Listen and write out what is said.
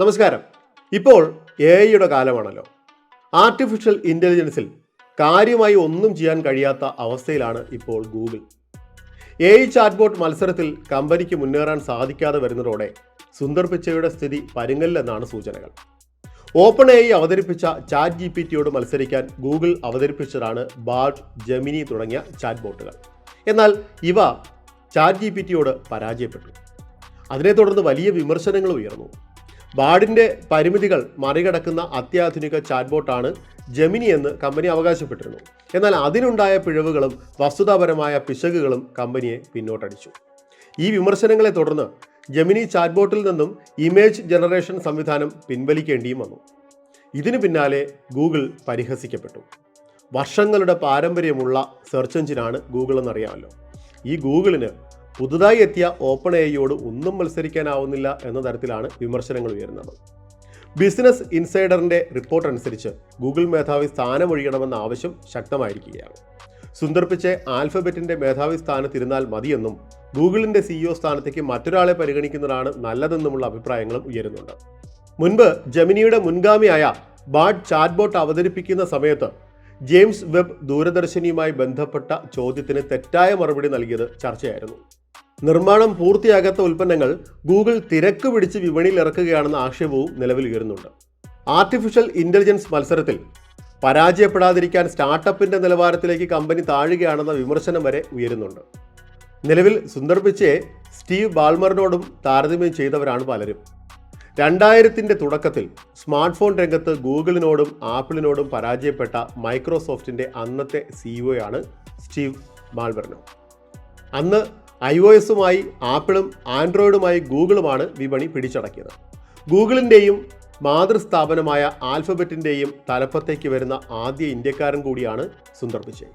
നമസ്കാരം. ഇപ്പോൾ എ ഐയുടെ കാലമാണല്ലോ. ആർട്ടിഫിഷ്യൽ ഇന്റലിജൻസിൽ കാര്യമായി ഒന്നും ചെയ്യാൻ കഴിയാത്ത അവസ്ഥയിലാണ് ഇപ്പോൾ ഗൂഗിൾ എ ഐ ചാറ്റ്ബോട്ട് മത്സരത്തിൽ കമ്പനിക്ക് മുന്നേറാൻ സാധിക്കാതെ വരുന്നതോടെ സുന്ദർ പിച്ചയുടെ സ്ഥിതി പരുങ്ങലിലെന്നാണ് സൂചനകൾ. ഓപ്പൺ എ അവതരിപ്പിച്ച ചാറ്റ് ജി പി ടിയോട് മത്സരിക്കാൻ ഗൂഗിൾ അവതരിപ്പിച്ചതാണ് ബാർഡ് ജെമിനി തുടങ്ങിയ ചാറ്റ്ബോട്ടുകൾ എന്നാൽ ഇവ ചാറ്റ് ജി പി ടിയോട് പരാജയപ്പെട്ടു. അതിനെ തുടർന്ന് വലിയ വിമർശനങ്ങൾ ഉയർന്നു. ബാർഡിന്റെ പരിമിതികൾ മറികടക്കുന്ന അത്യാധുനിക ചാറ്റ്ബോട്ടാണ് ജെമിനി എന്ന് കമ്പനി അവകാശപ്പെട്ടിരുന്നു. എന്നാൽ അതിനുണ്ടായ പിഴവുകളും വസ്തുതാപരമായ പിശകുകളും കമ്പനിയെ പിന്നോട്ടടിച്ചു. ഈ വിമർശനങ്ങളെ തുടർന്ന് ജെമിനി ചാറ്റ്ബോട്ടിൽ നിന്നും ഇമേജ് ജനറേഷൻ സംവിധാനം പിൻവലിക്കേണ്ടിയും വന്നു. ഇതിനു പിന്നാലെ ഗൂഗിൾ പരിഹസിക്കപ്പെട്ടു. വർഷങ്ങളുടെ പാരമ്പര്യമുള്ള സെർച്ച് എഞ്ചിനാണ് ഗൂഗിൾ എന്നറിയാമല്ലോ. ഈ ഗൂഗിളിന് പുതുതായി എത്തിയ ഓപ്പൺ എയോട് ഒന്നും മത്സരിക്കാനാവുന്നില്ല എന്ന തരത്തിലാണ് വിമർശനങ്ങൾ ഉയരുന്നത്. ബിസിനസ് ഇൻസൈഡറിന്റെ റിപ്പോർട്ട് അനുസരിച്ച് ഗൂഗിൾ മേധാവി സ്ഥാനമൊഴിയണമെന്ന ആവശ്യം ശക്തമായിരിക്കുകയാണ്. സുന്ദർ പിച്ചെ ആൽഫബറ്റിന്റെ മേധാവി സ്ഥാനത്തിരുന്നാൽ മതിയെന്നും ഗൂഗിളിന്റെ സിഇഒ സ്ഥാനത്തേക്ക് മറ്റൊരാളെ പരിഗണിക്കുന്നതാണ് നല്ലതെന്നുമുള്ള അഭിപ്രായങ്ങളും ഉയരുന്നുണ്ട്. മുൻപ് ജമിനിയുടെ മുൻഗാമിയായ ബാഡ് ചാറ്റ്ബോട്ട് അവതരിപ്പിക്കുന്ന സമയത്ത് ജെയിംസ് വെബ് ദൂരദർശിനിയുമായി ബന്ധപ്പെട്ട ചോദ്യത്തിന് തെറ്റായ മറുപടി നൽകിയത് ചർച്ചയായിരുന്നു. നിർമ്മാണം പൂർത്തിയാകാത്ത ഉൽപ്പന്നങ്ങൾ ഗൂഗിൾ തിരക്ക് പിടിച്ച് വിപണിയിൽ ഇറക്കുകയാണെന്ന ആക്ഷേപവും നിലവിൽ ഉയരുന്നുണ്ട്. ആർട്ടിഫിഷ്യൽ ഇന്റലിജൻസ് മത്സരത്തിൽ പരാജയപ്പെടാതിരിക്കാൻ സ്റ്റാർട്ടപ്പിന്റെ നിലവാരത്തിലേക്ക് കമ്പനി താഴുകയാണെന്ന വിമർശനം വരെ ഉയരുന്നുണ്ട്. നിലവിൽ സുന്ദർ പിച്ചയെ സ്റ്റീവ് ബാൾമറിനോടും താരതമ്യം ചെയ്തവരാണ് പലരും. രണ്ടായിരത്തിന്റെ തുടക്കത്തിൽ സ്മാർട്ട് ഫോൺ രംഗത്ത് ഗൂഗിളിനോടും ആപ്പിളിനോടും പരാജയപ്പെട്ട മൈക്രോസോഫ്റ്റിന്റെ അന്നത്തെ സിഇഒയാണ് സ്റ്റീവ് ബാൾമറിനോ. അന്ന് ഐ ഒ എസുമായി ആപ്പിളും ആൻഡ്രോയിഡുമായി ഗൂഗിളുമാണ് വിപണി പിടിച്ചടക്കിയത്. ഗൂഗിളിന്റെയും മാതൃസ്ഥാപനമായ ആൽഫബറ്റിന്റെയും തലപ്പത്തേക്ക് വരുന്ന ആദ്യ ഇന്ത്യക്കാരൻ കൂടിയാണ് സുന്ദർ പിച്ചൈ.